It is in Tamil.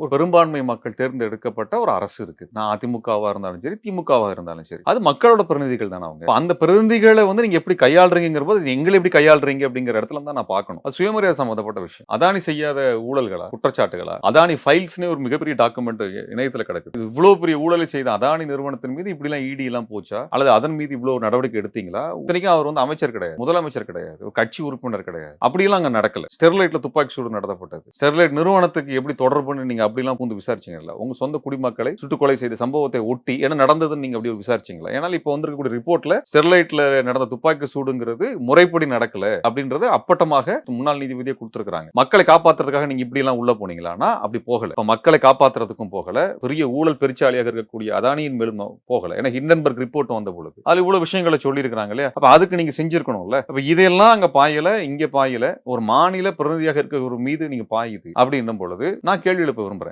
ஒரு பெரும்பான்மை மக்கள் தேர்ந்தெடுக்கப்பட்ட ஒரு அரசு இருக்கு. நான் அதிமுகவா இருந்தாலும் சரி திமுகவா இருந்தாலும் சரி. அது மக்களோட பிரதிநிதிகள் தானே அவங்க. அந்த பிரதிநிதிகளை வந்து நீங்க எப்படி கையாளுறீங்கிற போது எங்களை எப்படி கையாளுறீங்க அப்படிங்கிற இடத்துல தான் நான் பார்க்கணும். அது சுயமரியாதை சம்பந்தப்பட்ட விஷயம். அதானி செய்யாத ஊழல்களா குற்றச்சாட்டுகளா? அதானி ஃபைல்ஸ்னே ஒரு மிகப்பெரிய டாக்குமெண்ட் இணையத்துல கிடக்குது. இவ்வளோ இவ்வளவு பெரிய ஊழலை செய்த அதானி நிறுவனத்தின் மீது இப்படி எல்லாம் இடி எல்லாம் போச்சா? அல்லது அதன் மீது இவ்வளவு நடவடிக்கை எடுத்தீங்களா? இத்தனைக்கும் அவர் வந்து அமைச்சர் கிடையாது. முதலமைச்சர் கிடையாது. ஒரு கட்சி உறுப்பினர் கிடையாது. அப்படியெல்லாம் அங்க நடக்கல. ஸ்டெர்லைட்ல துப்பாக்கி சூடு நடத்தப்பட்டது. ஸ்டெர்லைட் நிறுவனத்துக்கு எப்படி தொடர்புன்னு நீங்க அப்படிலாம் பூந்து விசாரிச்சீங்கல்ல. உங்க சொந்த குடிமக்களை சுட்டுக்கொலை செய்த சம்பவத்தை ஒட்டி என்ன நடந்ததுன்னு நீங்க அப்படி விசாரிச்சீங்களா? ஏன்னா இப்போ வந்திருக்கக்கூடிய ரிப்போர்ட்ல ஸ்டெர்லைட்ல நடந்த துப்பாக்கி சூடுங்கிறது முறைப்படி நடக்கல அப்படின்றது அப்பட்டமாக முன்னாள் நீதிபதியை கொடுத்திருக்காங்க மக்களை காப்பாத்துறதுக்காக நீங்க இப்படி எல்லாம் உள்ள போனீங்களா? அப்படி போகல. இப்ப மக்களை காப்பாத்துறதுக்கும் போகல. பெரிய ஊழல் பெருச்சாலியாக இருக்கக்கூடிய அதானியின் மேலும் போகல. ஏன்னா ஹிண்டன்பர்க் ரிப்போர்ட் வந்த பொழுது. அதுல இவ்வளவு விஷயங்களை சொல்லியிருக்கிறாங்க இல்லையா? அப்ப அதுக்கு நீங்க செஞ்சிருக்கணும்ல. அப்ப இதெல்லாம் அங்க பாயல இங்க பாயல. ஒரு மாநில பிரதிநிதியாக இருக்க ஒரு மீது நீங்க பாயுது அப்படின்னும் பொழுது நான் கேள்வி எழுப்ப விரும்புறேன்.